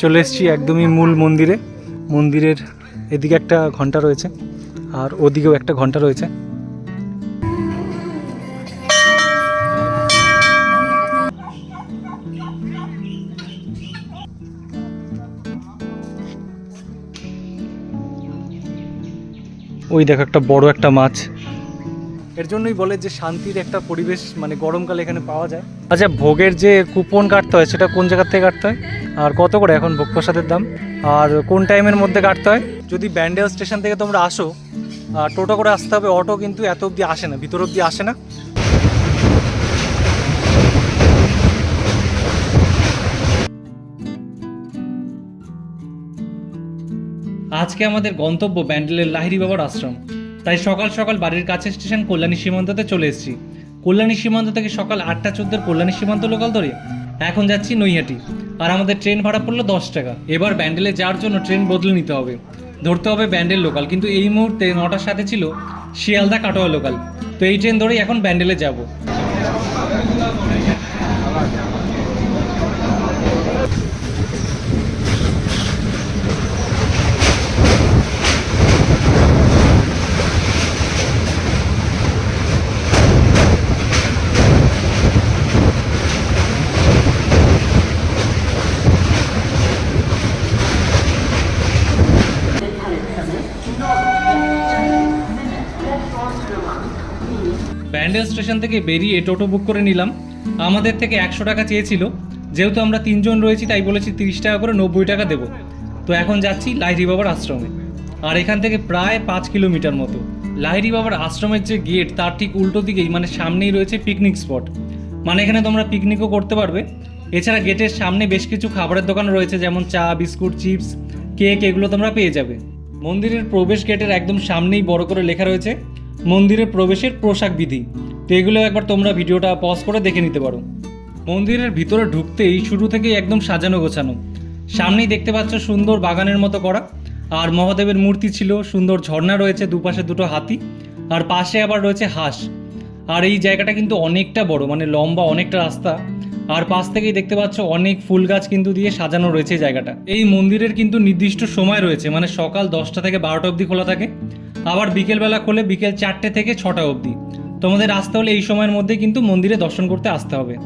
চলে এসেছি একদমই মূল মন্দিরে। মন্দিরের এদিকে একটা ঘণ্টা রয়েছে, আর ওদিকেও একটা ঘণ্টা রয়েছে। ওই দেখো একটা বড় একটা মাছ। এর জন্যই বলে যে শান্তির একটা পরিবেশ মানে গরমকালে এখানে পাওয়া যায়। আচ্ছা ভোগের যে কুপন কাটতে হয় সেটা কোন জায়গার থেকে কাটতে হয়? আর কত করে এখন ভোগ প্রসাদের দাম? আর কোন টাইমের মধ্যে কাটতে হয়? যদি ব্যান্ডেল স্টেশন থেকে তোমরা আসো আর টোটো করে আসতে হবে অটো কিন্তু এত অবধি আসে না ভিতর অবধি আসে না। আজকে আমাদের গন্তব্য ব্যান্ডেলের লাহিরি বাবার আশ্রম। তাই সকাল সকাল বাড়ির কাছে স্টেশন কল্যাণী সীমান্ততে চলে এসেছি। কল্যাণী সীমান্ত থেকে সকাল আটটা চোদ্দের কল্যাণী সীমান্ত লোকাল ধরে এখন যাচ্ছি নৈহাটি। আর আমাদের ট্রেন ভাড়া পড়ল দশ টাকা। এবার ব্যান্ডেলে যাওয়ার জন্য ট্রেন বদলে নিতে হবে। ধরতে হবে ব্যান্ডেল লোকাল। কিন্তু এই মুহূর্তে নটার সাথে ছিল শিয়ালদা কাটোয়া লোকাল। তো এই ট্রেন ধরেই এখন ব্যান্ডেলে যাব। ব্যান্ডেল স্টেশন থেকে বেরিয়ে টোটো বুক করে নিলাম। আমাদের থেকে একশো টাকা চেয়েছিল। যেহেতু আমরা তিনজন রয়েছি, তাই বলেছি তিরিশ টাকা করে নব্বই টাকা দেবো। তো এখন যাচ্ছি লাহিরি বাবার আশ্রমে। আর এখান থেকে প্রায় পাঁচ কিলোমিটার মতো। লাহিরি বাবার আশ্রমের যে গেট, তার ঠিক উল্টো দিকেই মানে সামনেই রয়েছে পিকনিক স্পট মানে এখানে তোমরা পিকনিকও করতে পারবে। এছাড়া গেটের সামনে বেশ কিছু খাবারের দোকান রয়েছে, যেমন চা, বিস্কুট, চিপস, কেক, এগুলো তোমরা পেয়ে যাবে। মন্দিরের প্রবেশ গেটের একদম সামনেই বড় করে লেখা রয়েছে মন্দিরের প্রবেশের পোশাক বিধি। তো এগুলো একবার তোমরা ভিডিওটা পজ করে দেখে নিতে পারো। মন্দিরের ভিতরে ঢুকতেই শুরু থেকেই একদম সাজানো গোছানো। সামনেই দেখতে পাচ্ছ সুন্দর বাগানের মতো করা। আর মহাদেবের মূর্তি ছিল, সুন্দর ঝর্ণা রয়েছে দুপাশে দুটো হাতি। আর পাশে আবার রয়েছে হাঁস। আর এই জায়গাটা কিন্তু অনেকটা বড় মানে লম্বা অনেকটা রাস্তা। আর পাশ থেকেই দেখতে পাচ্ছ অনেক ফুল গাছ কিন্তু দিয়ে সাজানো রয়েছে জায়গাটা। এই মন্দিরের কিন্তু নির্দিষ্ট সময় রয়েছে মানে সকাল দশটা থেকে বারোটা অবধি খোলা থাকে। আবার বিকেলবেলা খোলে বিকেল চারটে থেকে ছটা অবধি। তোমাদের আসতে হলে এই সময়ের মধ্যে কিন্তু মন্দিরে দর্শন করতে আসতে হবে।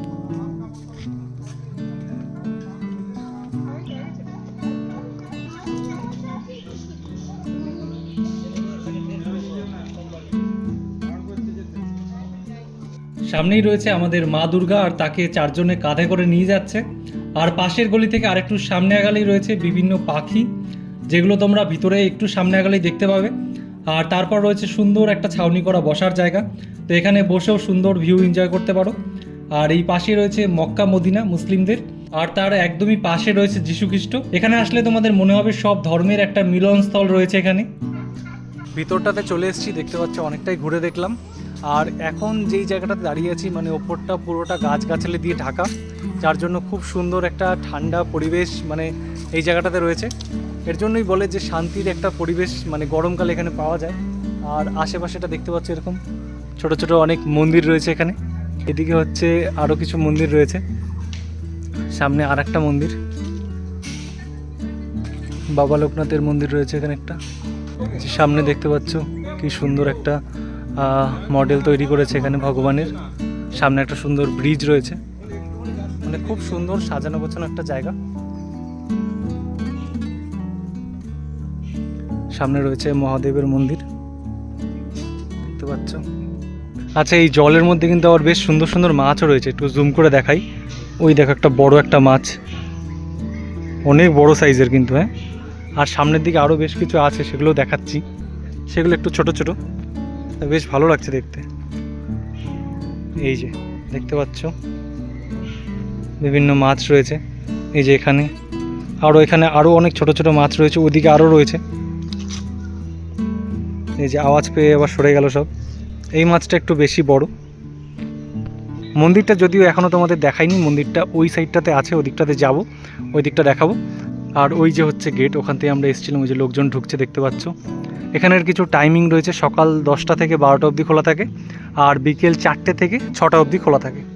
সামনেই রয়েছে আমাদের মা দুর্গা আর তাকে চারজনে কাঁধে করে নিয়ে যাচ্ছে। আর পাশের গলি থেকে আরেকটু সামনে আগালেই রয়েছে বিভিন্ন পাখি, যেগুলো তোমরা ভিতরে একটু সামনে আগালেই দেখতে পাবে। আর তারপর রয়েছে সুন্দর একটা ছাউনি করা বসার জায়গা। তো এখানে বসেও সুন্দর ভিউ এনজয় করতে পারো। আর এই পাশে রয়েছে মক্কা মদিনা মুসলিমদের। আর তার একদমই পাশে রয়েছে যীশু খ্রিস্ট এখানে আসলে তোমাদের মনে হবে সব ধর্মের একটা মিলনস্থল রয়েছে এখানে। ভিতরটাতে চলে এসেছি, দেখতে পাচ্ছ অনেকটাই ঘুরে দেখলাম। আর এখন যেই জায়গাটাতে দাঁড়িয়ে আছি মানে ওপরটা পুরোটা গাছগাছালি দিয়ে ঢাকা, যার জন্য খুব সুন্দর একটা ঠান্ডা পরিবেশ মানে এই জায়গাটাতে রয়েছে। এর জন্যই বলে যে শান্তির একটা পরিবেশ মানে গরমকালে এখানে পাওয়া যায়। আর আশেপাশেটা দেখতে পাচ্ছ এরকম। ছোট ছোট অনেক মন্দির রয়েছে এখানে। এদিকে হচ্ছে আরও কিছু মন্দির রয়েছে। সামনে আর একটা মন্দির। বাবা লোকনাথের মন্দির রয়েছে এখানে একটা। সামনে দেখতে পাচ্ছ কি সুন্দর একটা মডেল তৈরি করেছে এখানে ভগবানের। সামনে একটা সুন্দর ব্রিজ রয়েছে। মানে খুব সুন্দর সাজানো গোছানো একটা জায়গা। সামনে রয়েছে মহাদেবের মন্দির। দেখতে পাচ্ছ? আচ্ছা এই জলের মধ্যে কিন্তু আবার বেশ সুন্দর সুন্দর মাছও রয়েছে। একটু জুম করে দেখাই। ওই দেখো, একটা বড় একটা মাছ। অনেক বড় সাইজের কিন্তু হ্যাঁ? আর সামনের দিকে আরও বেশ কিছু আছে, সেগুলো দেখাচ্ছি। সেগুলো একটু ছোট ছোট। বেশ ভালো লাগছে দেখতে। এই যে, দেখতে পাচ্ছ? বিভিন্ন মাছ রয়েছে। এই যে এখানে। আরও এখানে আরও অনেক ছোট ছোট মাছ রয়েছে। ওদিকে আরও রয়েছে। এই যে আওয়াজ পেয়ে আবার সরে গেল সব। এই মাছটা একটু বেশি বড়। মন্দিরটা যদিও এখনও তোমাদের দেখাইনি, মন্দিরটা ওই সাইডটাতে আছে ওই দিকটাতে যাব ওই দিকটা দেখাবো। আর ওই যে হচ্ছে গেট ওখান থেকে আমরা এসেছিলাম, ওই যে লোকজন ঢুকছে, দেখতে পাচ্ছ। এখানের কিছু টাইমিং রয়েছে, সকাল দশটা থেকে বারোটা অবধি খোলা থাকে, আর বিকেল চারটে থেকে ছটা অবধি খোলা থাকে।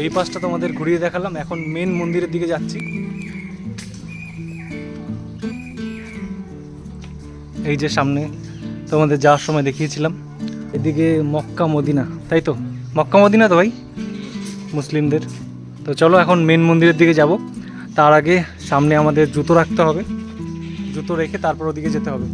এই পাশটা তোমাদের ঘুরিয়ে দেখালাম। এখন মেন মন্দিরের দিকে যাচ্ছি। এই যে সামনে তোমাদের যাওয়ার সময় দেখিয়েছিলাম। এদিকে মক্কা মদিনা, তাই তো? মক্কা মদিনা তো ভাই, মুসলিমদের। তো চলো এখন মেন মন্দিরের দিকে যাব। তার আগে সামনে আমাদের জুতো রাখতে হবে। জুতো রেখে তারপর ওদিকে যেতে হবে।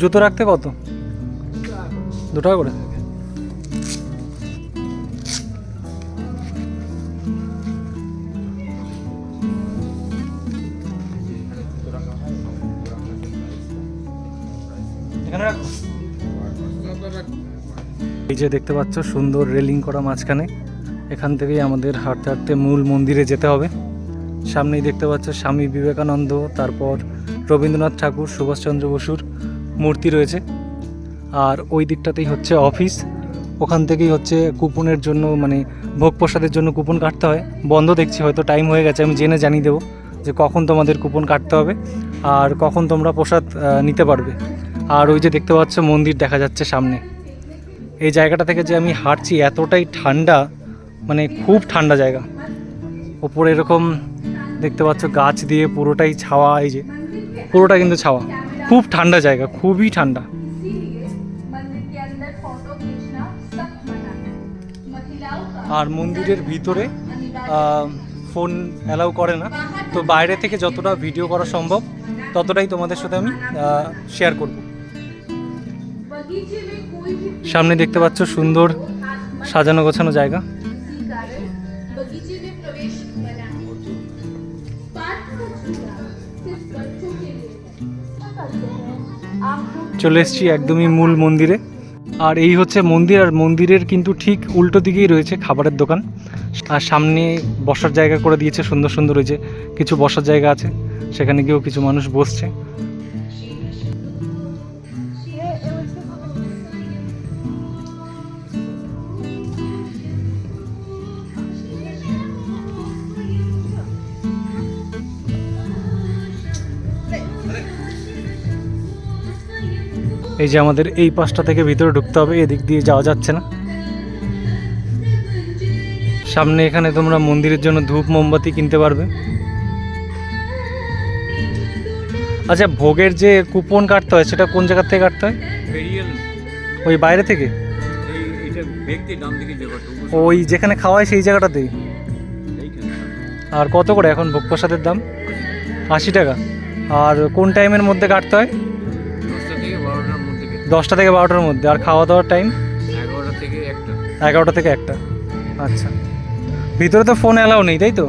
জুতো রাখতে কত? দু টাকা করে। এই যে দেখতে পাচ্ছ, সুন্দর রেলিং করা মাঝখানে। এখান থেকেই আমাদের হাঁটতে হাঁটতে মূল মন্দিরে যেতে হবে। সামনেই দেখতে পাচ্ছ স্বামী বিবেকানন্দ, তারপর রবীন্দ্রনাথ ঠাকুর, সুভাষচন্দ্র বসুর মূর্তি রয়েছে। আর ওই দিকটাতেই হচ্ছে অফিস ওখান থেকেই হচ্ছে কুপনের জন্য মানে ভোগ প্রসাদের জন্য কুপন কাটতে হয়। বন্ধ দেখছি, হয়তো টাইম হয়ে গেছে, আমি জেনে জানিয়ে দেবো যে কখন তোমাদের কুপন কাটতে হবে আর কখন তোমরা প্রসাদ নিতে পারবে। আর ওই যে দেখতে পাচ্ছ, মন্দির দেখা যাচ্ছে সামনে। এই জায়গাটা থেকে যে আমি হাঁটছি, এতটাই ঠান্ডা মানে খুব ঠান্ডা জায়গা। ওপরে এরকম দেখতে পাচ্ছ, গাছ দিয়ে পুরোটাই ছাওয়া, এই যে, পুরোটা কিন্তু ছাওয়া। খুব ঠান্ডা জায়গা, খুবই ঠান্ডা। আর মন্দিরের ভিতরে ফোন অ্যালাউ করে না। তো বাইরে থেকে যতটা ভিডিও করা সম্ভব, ততটাই তোমাদের সাথে আমি শেয়ার করব। সামনে দেখতে পাচ্ছ সুন্দর সাজানো গোছানো জায়গা। চলে এসেছি একদমই মূল মন্দিরে। আর এই হচ্ছে মন্দির, আর মন্দিরের কিন্তু ঠিক উল্টো দিকেই রয়েছে খাবারের দোকান। আর সামনে বসার জায়গা করে দিয়েছে, সুন্দর সুন্দর রয়েছে কিছু বসার জায়গা আছে। সেখানে গিয়েও কিছু মানুষ বসছে। এই যে আমাদের এই পাশটা থেকে ভিতরে ঢুকতে হবে এদিক দিয়ে যাওয়া যাচ্ছে না। সামনে এখানে তোমরা মন্দিরের জন্য ধূপ মোমবাতি কিনতে পারবে। আচ্ছা ভোগের যে কুপন কাটতে হয় সেটা কোন জায়গা থেকে কাটতে হয়? ওই বাইরে থেকে? ওই যেখানে খাওয়ায় সেই জায়গাটাতেই। আর কত করে এখন ভোগ প্রসাদের দাম? আশি টাকা। আর কোন টাইমের মধ্যে কাটতে হয়? দশটা থেকে বারোটার মধ্যে। আর খাওয়া দাওয়ার টাইম এগারোটা থেকে একটা। এগারোটা থেকে একটা। আচ্ছা। ভিতরে তো ফোন অ্যালাউ নেই তাই তো?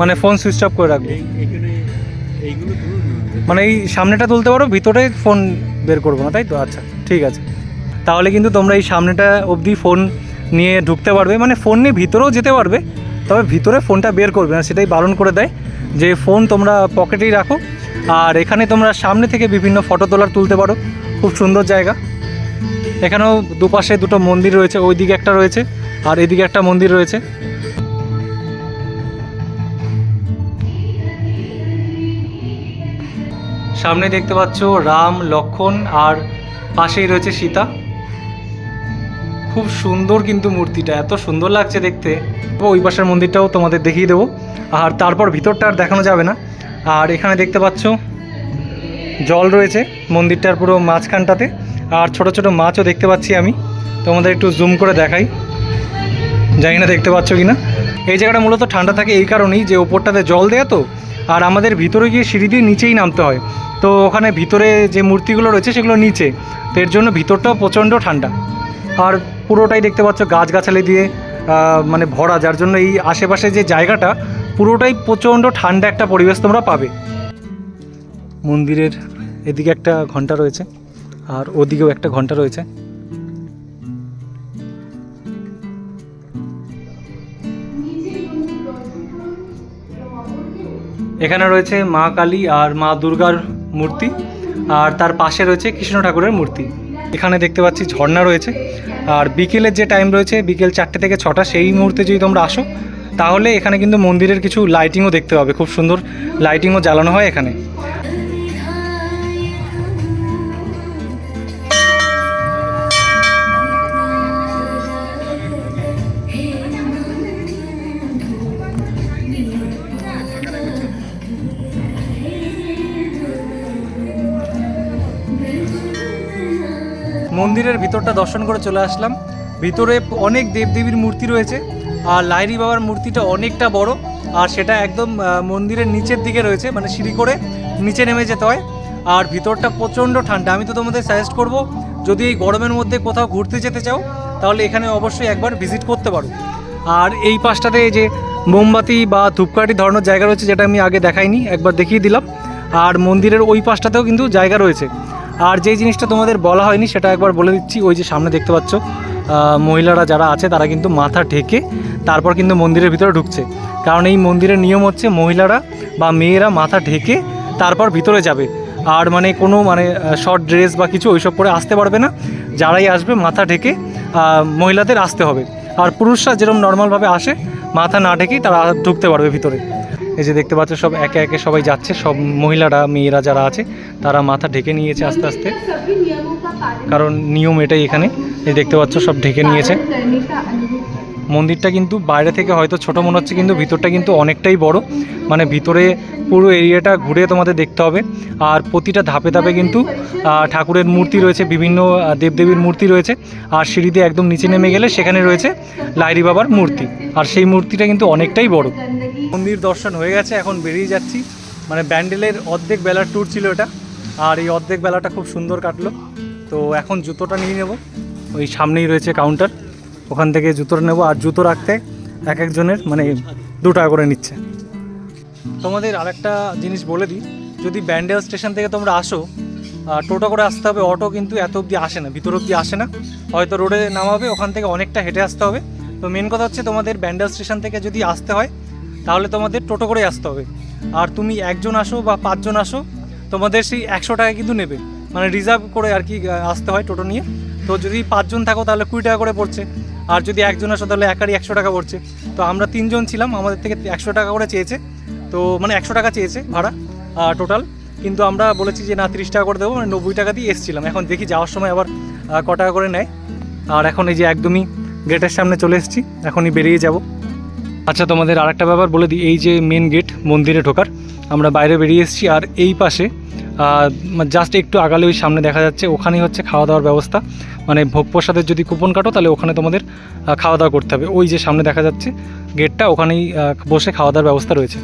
মানে ফোন সুইচ অফ করে রাখবে। মানে এই সামনেটা তুলতে পারো ভিতরে ফোন বের করব না তাই তো? আচ্ছা ঠিক আছে। তাহলে কিন্তু তোমরা এই সামনেটা অবধি ফোন নিয়ে ঢুকতে পারবে। মানে ফোন নিয়ে ভিতরেও যেতে পারবে তবে ভিতরে ফোনটা বের করবে না সেটাই বারণ করে দেয়। যে ফোন তোমরা পকেটেই রাখো আর এখানে তোমরা সামনে থেকে বিভিন্ন ফটো তোলার তুলতে পারো। খুব সুন্দর জায়গা। এখানেও দুপাশে দুটো মন্দির রয়েছে, ওইদিকে একটা রয়েছে আর এদিকে একটা মন্দির রয়েছে। সামনে দেখতে পাচ্ছ রাম, লক্ষণ আর পাশেই রয়েছে সীতা। খুব সুন্দর কিন্তু মূর্তিটা, এত সুন্দর লাগছে দেখতে। ওই পাশের মন্দিরটাও তোমাদের দেখিয়ে দেবো। আর তারপর ভিতরটা আর দেখানো যাবে না। আর এখানে দেখতে পাচ্ছ, জল রয়েছে মন্দিরটার পুরো মাঝখানটাতে। আর ছোট ছোট মাছও দেখতে পাচ্ছি আমি। তোমাদের একটু জুম করে দেখাই। জানি না দেখতে পাচ্ছ কি না এই জায়গাটা মূলত ঠান্ডা থাকে এই কারণেই যে ওপরটাতে জল দেয়া তো, আর আমাদের ভিতরে গিয়ে সিঁড়ি দিয়ে নিচেই নামতে হয়। তো ওখানে ভিতরে যে মূর্তিগুলো রয়েছে সেগুলো নিচে। তো এর জন্য ভিতরটাও প্রচণ্ড ঠান্ডা। আর পুরোটাই দেখতে পাচ্ছ গাছগাছালি দিয়ে মানে ভরা, যার জন্য এই আশেপাশে যে জায়গাটা, পুরোটাই প্রচণ্ড ঠান্ডা একটা পরিবেশ তোমরা পাবে। মন্দিরের এদিকে একটা ঘণ্টা রয়েছে, আর ওদিকেও একটা ঘণ্টা রয়েছে। এখানে রয়েছে মা কালী আর মা দুর্গার মূর্তি, আর তার পাশে রয়েছে কৃষ্ণ ঠাকুরের মূর্তি। এখানে দেখতে পাচ্ছি ঝর্ণা রয়েছে আর বিকেলের যে টাইম রয়েছে, বিকেল চারটে থেকে ছটা, সেই মুহূর্তে যদি তোমরা আসো, তাহলে এখানে কিন্তু মন্দিরের কিছু লাইটিংও দেখতে পাবে। খুব সুন্দর লাইটিংও জ্বালানো হয় এখানে। মন্দিরের ভিতরটা দর্শন করে চলে আসলাম। ভিতরে অনেক দেবদেবীর মূর্তি রয়েছে, আর লাইরি বাবার মূর্তিটা অনেকটা বড়, আর সেটা একদম মন্দিরের নিচের দিকে রয়েছে মানে সিঁড়ি করে নিচে নেমে যেতে হয়। আর ভিতরটা প্রচণ্ড ঠান্ডা, আমি তো তোমাদের সাজেস্ট করব, যদি এই গরমের মধ্যে কোথাও ঘুরতে যেতে চাও, তাহলে এখানে অবশ্যই একবার ভিজিট করতে পারো। আর এই পাশটাতে যে মোমবাতি বা ধূপকাঠি ধরানোর জায়গা রয়েছে, যেটা আমি আগে দেখাইনি, একবার দেখিয়ে দিলাম। আর মন্দিরের ওই পাশটাতেও কিন্তু জায়গা রয়েছে। আর যেই জিনিসটা তোমাদের বলা হয়নি, সেটা একবার বলে দিচ্ছি। ওই যে সামনে দেখতে পাচ্ছ মহিলারা যারা আছে, তারা কিন্তু মাথা ঢেকে তারপর কিন্তু মন্দিরের ভিতরে ঢুকছে। কারণ এই মন্দিরের নিয়ম হচ্ছে মহিলারা বা মেয়েরা মাথা ঢেকে তারপর ভিতরে যাবে। আর মানে কোনো মানে শর্ট ড্রেস বা কিছু ওইসব পরে আসতে পারবে না। যারাই আসবে, মাথা ঢেকে মহিলাদের আসতে হবে। আর পুরুষরা যেরকম নর্মালভাবে আসে, মাথা না ঢেকেই তারা ঢুকতে পারবে ভিতরে। এই যে দেখতে পাচ্ছ, সব একে একে সবাই যাচ্ছে, সব মহিলারা, মেয়েরা যারা আছে, তারা মাথা ঢেকে নিয়েছে আস্তে আস্তে। কারণ নিয়ম এটাই এখানে, এই দেখতে পাচ্ছ, সব ঢেকে নিয়েছে। মন্দিরটা কিন্তু বাইরে থেকে হয়তো ছোট মনে হচ্ছে, কিন্তু ভিতরটা কিন্তু অনেকটাই বড়। মানে ভিতরে পুরো এরিয়াটা ঘুরে তোমাদের দেখতে হবে। আর প্রতিটা ধাপে ধাপে কিন্তু ঠাকুরের মূর্তি রয়েছে, বিভিন্ন দেবদেবীর মূর্তি রয়েছে। আর সিঁড়ি দিয়ে একদম নিচে নেমে গেলে সেখানে রয়েছে লাইরি বাবার মূর্তি। আর সেই মূর্তিটা কিন্তু অনেকটাই বড়। মন্দির দর্শন হয়ে গেছে, এখন বেরিয়ে যাচ্ছি। মানে ব্যান্ডেলের অর্ধেক বেলার ট্যুর ছিল এটা, আর এই অর্ধেক বেলাটা খুব সুন্দর কাটলো। তো এখন জুতোটা নিয়ে নেব, ওই সামনেই রয়েছে কাউন্টার ওখান থেকে জুতোটা নেব, আর জুতো রাখতে এক একজনের মানে দু টাকা করে নিচ্ছে। তোমাদের আরেকটা জিনিস বলে দিই, যদি ব্যান্ডেল স্টেশন থেকে তোমরা আসো টোটো করে আসতে হবে, অটো কিন্তু এত অবধি আসে না, ভিতর অবধি আসে না। হয়তো রোডে নামাবে, ওখান থেকে অনেকটা হেঁটে আসতে হবে। তো মেন কথা হচ্ছে তোমাদের ব্যান্ডেল স্টেশন থেকে যদি আসতে হয় তাহলে তোমাদের টোটো করে আসতে হবে। আর তুমি একজন আসো বা পাঁচজন আসো, তোমাদের সেই একশো টাকা কিন্তু নেবে। মানে রিজার্ভ করে আর কি আসতে হয় টোটো নিয়ে। তো যদি পাঁচজন থাকো তাহলে কুড়ি টাকা করে পড়ছে। আর যদি একজন আসো তাহলে একারই একশো টাকা পড়ছে। তো আমরা তিনজন ছিলাম, আমাদের থেকে একশো টাকা করে চেয়েছে। তো মানে একশো টাকা চেয়েছে ভাড়া টোটাল কিন্তু আমরা বলেছি যে না, তিরিশ টাকা করে দেবো মানে নব্বই টাকা দিয়ে এসেছিলাম। এখন দেখি যাওয়ার সময় আবার ক টাকা করে নেয়। আর এখন এই যে একদমই গেটের সামনে চলে এসেছি, এখনই বেরিয়ে যাব। আচ্ছা তোমাদের আর একটা ব্যাপার বলে দিই, এই যে মেন গেট মন্দিরে ঢোকার, আমরা বাইরে বেরিয়ে এসেছি, আর এই পাশে জাস্ট একটু আগালে ওই সামনে দেখা যাচ্ছে, ওখানেই হচ্ছে খাওয়া দাওয়ার ব্যবস্থা। মানে ভোগ প্রসাদের যদি কুপন কাটো, তাহলে ওখানে তোমাদের খাওয়া দাওয়া করতে হবে। ওই যে সামনে দেখা যাচ্ছে গেটটা ওখানেই বসে খাওয়া দাওয়ার ব্যবস্থা রয়েছে।